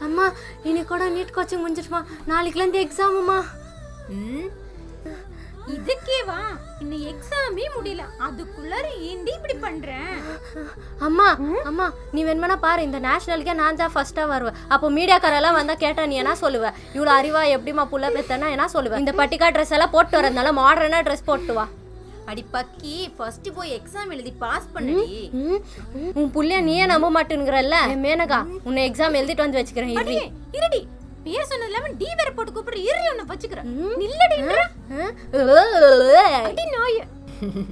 அம்மா இன்னைக்கு கூட நீட் கோச்சிங் முடிஞ்சிருமா நாளைக்குலேருந்து எக்ஸாமுமா ம்? இதுக்கே வா. இன்னும் எக்ஸாமே முடியல. அதுக்குள்ளார ஏண்டி இப்படி பண்றேன் அம்மா அம்மா நீ வேணுமெனா பாரு. இந்த நேஷனலுக்கே நான் தான் ஃபர்ஸ்ட்டாக வருவேன். அப்போ மீடியாக்காரெல்லாம் வந்தால் கேட்டா நீ என்ன சொல்லுவ? இவ்வளோ அறிவா எப்படிம்மா புள்ள பெத்தனா என்ன சொல்லுவேன் இந்த பட்டிக்கா ட்ரெஸ் எல்லாம் போட்டு வரதுனால மாடர்னாக ட்ரெஸ் போட்டு வா. அடி பக்கி ஃபர்ஸ்ட் போய் எக்ஸாம் எழுதி பாஸ் பண்ணுடி. உன் புள்ளைய நீயே நம்ப மாட்டேங்கிறல்ல மேனகா உன்னை எக்ஸாம் எழுதிட்டு வந்து வச்சுக்கிறேன் இரு. அடியே இருடி. பேர் சொன்னது இல்லாம டி வேற போட்டு கூப்பிடுற இரு உன்னை வச்சுக்கிறேன். ஆ? அடி நாய.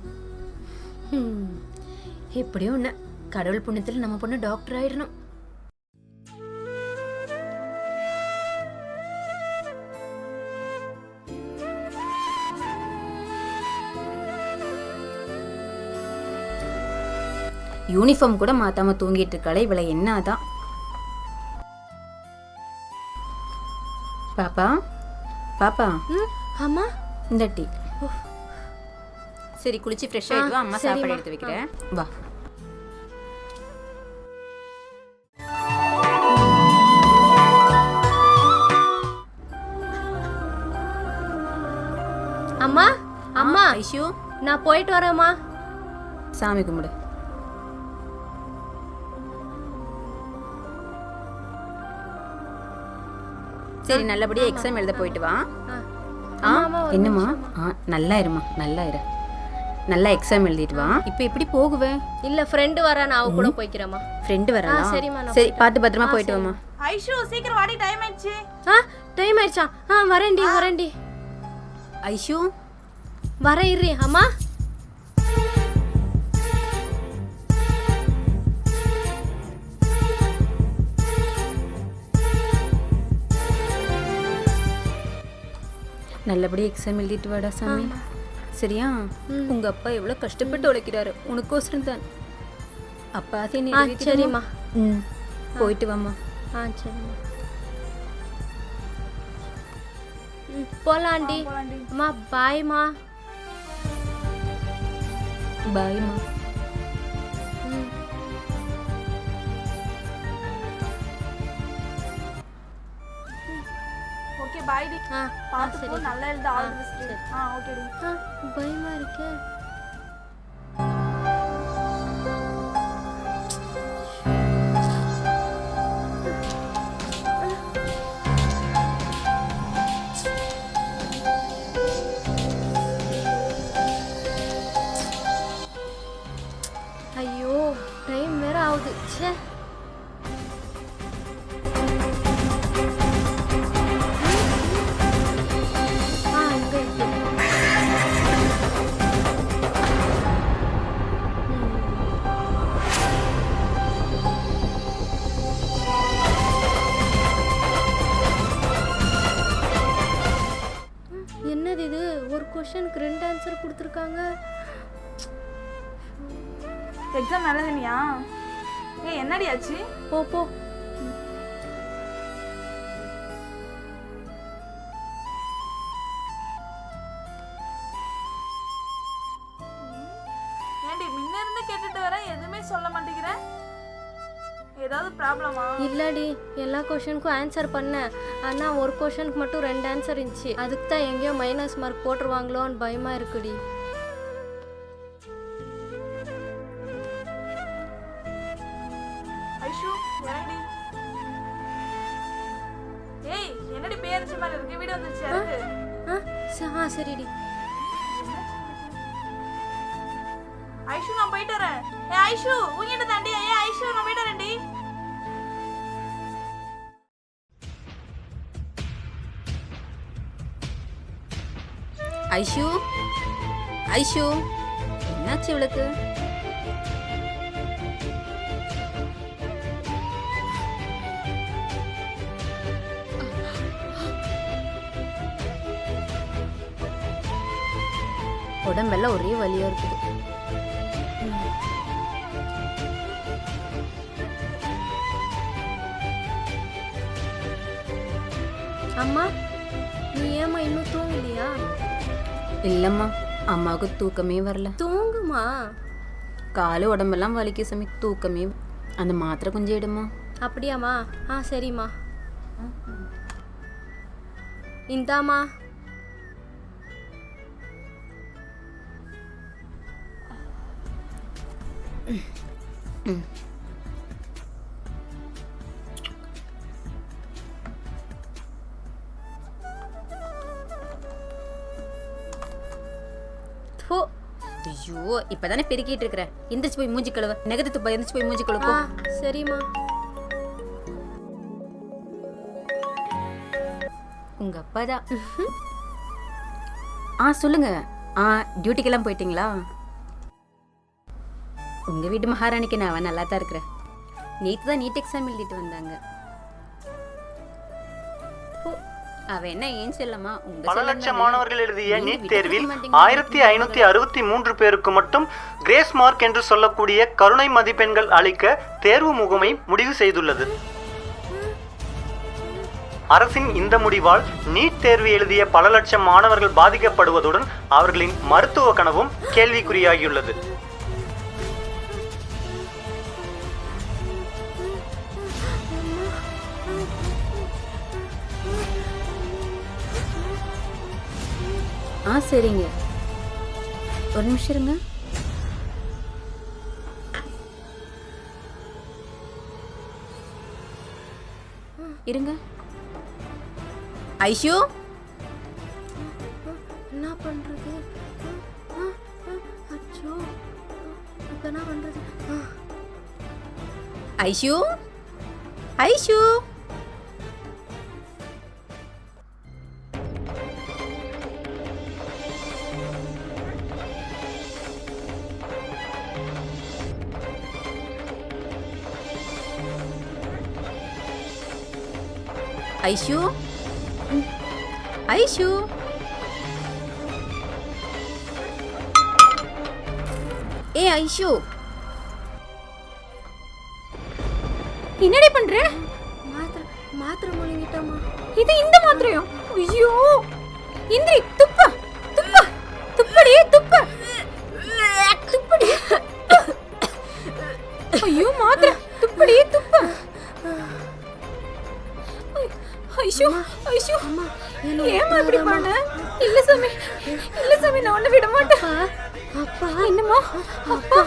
எப்படியும் ஒண்ணு. கடவுள் புண்ணியத்துல நம்ம பொண்ணு டாக்டர் ஆயிடணும். யூனிஃபார்ம் கூட மாத்தாம தூங்கிட்டு இருக்காளே இவளை என்னதான் பாப்பா பாப்பா ம், அம்மா. இந்த டீ. சரி குளிச்சு ஃப்ரெஷ் ஆயிட்டு அம்மா சாப்பாடு எடுத்து வைக்கிறேன். வா. அம்மா அம்மா. ஐஷு. நான் போயிட்டு வரேம்மா. சாமி கும்பிடு. சரி நல்லபடியா எக்ஸாம் எழுத போயிட்டு வா. ஆ. என்னம்மா? ஆ நல்லா இருமா நல்லா இரு. நல்லா எக்ஸாம் எழுதிட்டு வா. இப்போ எப்படி போகுவேன் இல்ல ஃப்ரெண்டு வரா நான் அவ கூட போய்க்கிறேம்மா. ஃப்ரெண்டு ஆ, சரிம்மா, சரி பார்த்து பத்திரமா போயிட்டு வாமா ஐஷு சீக்கிரம் வாடி டைம் ஆயிடுச்சு. ஆ டைம் ஆயிடுச்சா? ஆ வரேன்டி வரேன்டி. ஐஷு? வரேன் இரு அம்மா? நல்லபடியா எக்ஸாம் எழுதிட்டு வாடா சாமி. சரியா? உங்க அப்பா எவ்வளவு கஷ்டப்பட்டு உழைக்கிறாரு. உனக்கோசரம் தான். அப்பா அதை சரிம்மா. ம். போயிட்டு வாம்மா. ஆ சரிம்மா. போலாண்டி அம்மா பாய்மா பாய்மா ஓகே பாய் டி ஆ ஆ, பார்த்து நல்லா எழுத ஆல் தி. பெஸ்ட் ஆ ஓகே டி ஆ பயமா இருக்கே. ஐயோ டைம் வேற ஆகுது. ச்சே. கொஷனுக்கு ரெண்டு ஆன்சர் கொடுத்துருக்காங்க. எக்ஸாம் எழுதுனியா ஏய் என்னடி ஆச்சு? போ போ. ஏண்டி முன்ன இருந்து கேட்டுட்டு வரேன் எதுவுமே சொல்ல மாட்டேங்கிற? ஏதாவது ப்ராப்ளமா இல்லடி எல்லா கொஷனுக்கும் ஆன்சர் பண்ணேன். ஆனால் ஒரு கொஷனுக்கு மட்டும் ரெண்டு ஆன்சர் இருந்துச்சு. அதுக்கு தான் எங்கேயோ மைனஸ் மார்க் போட்டுருவாங்களோன்னு பயமா இருக்குடி. ஐஷு இறங்கடி ஏய் என்னடி பேரஞ்ச மாதிரி இருக்கு? வீடு வந்துருச்சு இறங்கு ஆ ச- ஆ சரிடி. ஐஷு நான் போயிட்டு வரேன். ஏ ஐஷு உங்கிட்ட தாண்டி ஐஷு ஐஷு என்னாச்சு இவளுக்கு? உடம்பெல்லாம் ஒரே வலியா இருக்குது. அம்மா நீ ஏம்மா இன்னும் தூங்கலையா? இல்லம்மா அம்மாவுக்கு தூக்கமே வரல. தூங்குமா? காலு உடம்பெல்லாம் வலிக்க சமயம் தூக்கமே அந்த மாத்திரை கொஞ்சம் எடுமா அப்படியாம்மா? ஆ சரிம்மா. இந்தாம்மா. ஓ ஐயோ இப்பதானே பெருக்கிட்டு இருக்கிற. எந்திரிச்சு போய் மூஞ்சி கழுவ. நெகத்து துப்ப எந்திரிச்சு போய் மூஞ்சி கழுவ சரிம்மா. உங்க அப்பா தான். ஆ சொல்லுங்க. ஆ டியூட்டிக்கெல்லாம் போயிட்டீங்களா? உங்க வீட்டு மகாராணிக்கு நான் நல்லா தான் இருக்கிறேன். நேற்று தான் நீட் எக்ஸாம் எழுதிட்டு வந்தாங்க. அவ என்ன ஏன் செல்லம்மா உங்க பல செல்லம் லட்சம். மாணவர்கள் எழுதிய நீட் தேர்வில். ஆயிரத்தி ஐநூத்தி அறுபத்தி மூன்று பேருக்கு மட்டும் கிரேஸ் மார்க் என்று சொல்லக்கூடிய கருணை மதிப்பெண்கள் அளிக்க தேர்வு முகமை முடிவு செய்துள்ளது அரசின் இந்த முடிவால் நீட் தேர்வு எழுதிய பல லட்சம் மாணவர்கள் பாதிக்கப்படுவதுடன் அவர்களின் மருத்துவ கனவும் கேள்விக்குறியாகியுள்ளது ஆ சரிங்க. ஒரு நிமிஷம் இருங்க. இருங்க. ஐஷு? என்ன பண்ணுறது அச்சோ. இப்போ என்ன பண்ணுறது ஐஷு? ஐஷு? ஐஷு? ஐஷு? ஏ ஐஷு. என்னடி பண்ற? மாத்திரை மாத்திரை முழுங்கிட்டோமா? இது இந்த மாத்திரையும் ஐயோ. இந்திரி துப்ப. துப்ப. துப்படி துப்ப. துப்படி. ஐயோ மாத்திரை. துப்படி துப்ப. ஐயோ ஐயோ ஏமா இப்படி பண்ண? இல்ல சாமி இல்ல சாமி நான் ஒண்ணு விட மாட்டேன். அப்பா என்னம்மா? அப்பா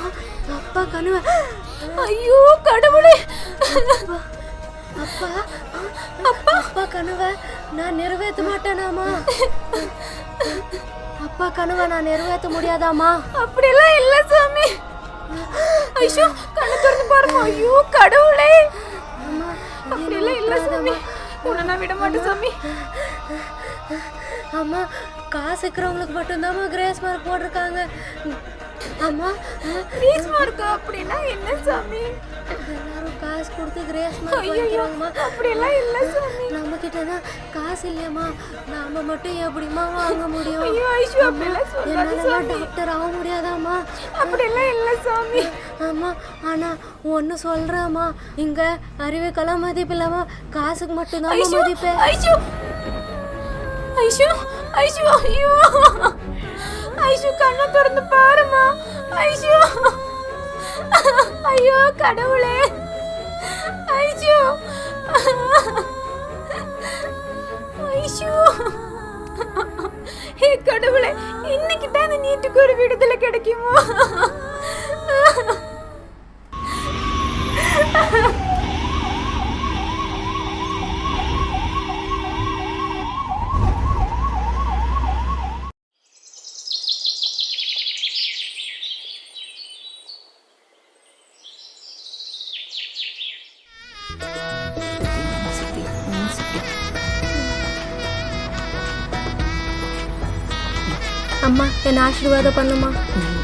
அப்பா. கனவு ஐயோ கடவுளே. அப்பா அப்பா. அப்பா. கனவை நான் நிறைவேற்ற மாட்டேனாமா? அப்பா கனவை நான் நிறைவேற்ற முடியாதாமா? அப்படியெல்லாம் இல்ல சாமி. ஐயோ கண்ணு திறந்து பாருங்க ஐயோ கடவுளே. அப்படியெல்லாம் இல்ல சாமி. உன்னை நான் விட மாட்டேன் சாமி. அம்மா காசு இருக்கிறவங்களுக்கு மட்டும்தாம்மா கிரேஸ் மார்க் போட்டிருக்காங்க. அம்மா ப்ளீஸ் மார்க் அப்படின்னா என்ன சாமி? எல்லாரும் காசு கொடுத்து கிரேஸ் மார்க் வாங்கிக்கிறாங்கம்மா அப்படியெல்லாம் இல்ல சாமி. நம்ம கிட்ட தான் காசு இல்லையம்மா. நாம மட்டும் எப்படிம்மா வாங்க முடியும்? ஐயோ ஐஷு அப்படியெல்லாம் சொல்லாத என்னால சாமி. டாக்டர் ஆக முடியாதாம்மா? அப்படியெல்லாம் இல்ல சாமி. ஆமா ஆனா ஒன்னு சொல்றேம்மா. இங்க அறிவுக்கெல்லாம் மதிப்பு இல்லாம காசுக்கு மட்டும்தான் ஐஷு மதிப்பு. ஐஷு ஐஷு ஐஷு ஐயோ. ஐஷு கண்ணை திறந்து பாருமா ஐஷு. ஐயோ கடவுளே. ஐஷு. ஐஷு. ஏ கடவுளே இன்னைக்கு தான் நீட்டுக்கு ஒரு விடுதலை கிடைக்குமோ? என்ன ஆசீர்வாதம் பண்ணுமா? நல்லா